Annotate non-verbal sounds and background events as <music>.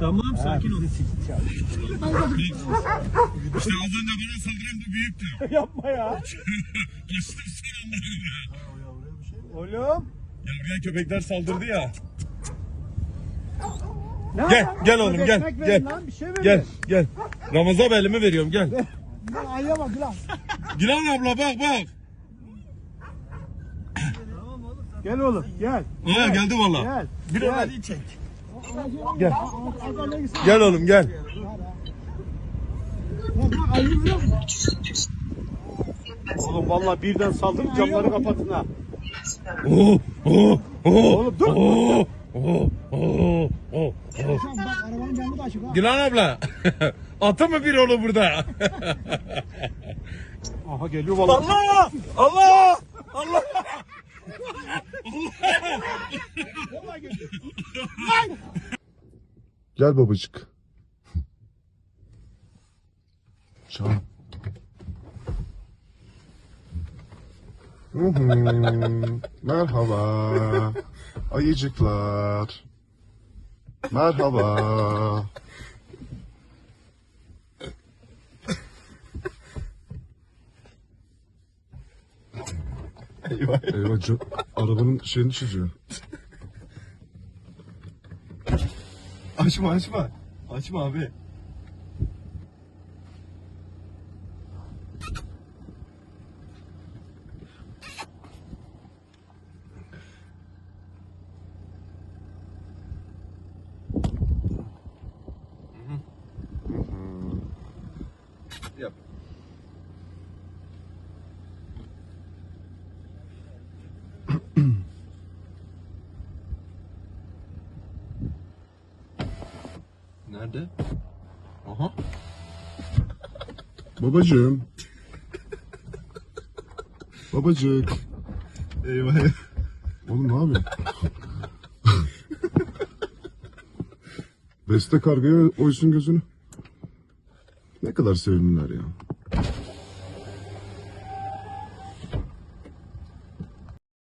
Tamam sakin ol. <laughs> İşte az önce bana saldıran bu büyüktü. <laughs> Yapma ya. <laughs> Kaçtım sen onları ya. Oğlum. Yavruya köpekler saldırdı ya. Ne Gel, yapalım? gel oğlum, gel, Ekmek verin gel. Lan, bir şey verin. Gel gel. Ramazan elimi veriyorum gel. Lan ayıya bak lan. Abla bak bak. Gel oğlum gel. Aa geldi valla. Gel. Bir ömeli çek. Gel. Gel. Gel oğlum gel. Oğlum vallahi birden saldırıp camları kapatın ha. Oo, Oğlum dur. arabanın camı da açık ha. Gülen abla. Atı mı bir oğlu burada? Aha geliyor vallahi. Allah! Allah! Allah! <laughs> Gel babacık. Can. Merhaba. Ayıcıklar. Merhaba. Eyvah. Eyvah. Arabanın şeyini çiziyor. 아줌마 아줌마 아줌마 왜 Yep. Nerede? Aha. <laughs> Babacığım. Babacık. Eyvah. Oğlum ne yapıyorsun? Beste kargaya oysun gözünü. Ne kadar sevimliler ya.